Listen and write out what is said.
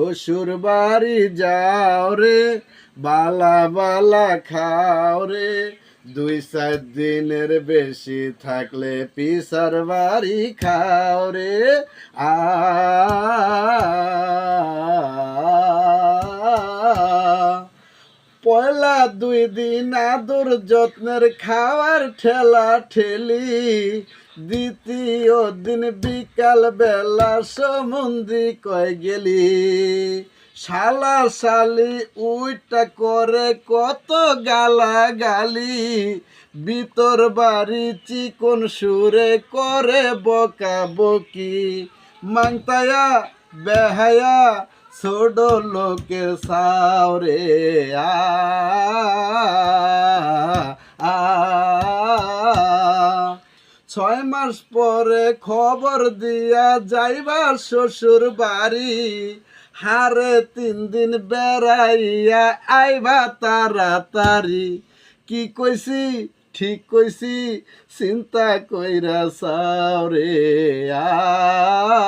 শ্বশুর বাড়ি যাও রে, বালা বালা খাও রে। দুই সাত দিনের বেশি থাকলে পিসার বাড়ি খাও রে। আ দুই দিন আদর যত্নের খাওয়ার ঠেলা ঠেলি। দ্বিতীয় দিন বিকাল বেলা সমুদ্রি কয় গেলি। শালা শালি, উইটা করে কত গালা গালি ভিতর বাড়ি চিকন সুরে করে বকা বকি মাংতায়া, বেহায়া ছোট সাওরে আ ছয় মাস পরে খবর দিয়া যাইবা শ্বশুর বাড়ি হারে তিন দিন বেড়াইয়া আইবা তাড়াতাড়ি কি কইছি ঠিক কইছি চিন্তা কইরা সাওরে আ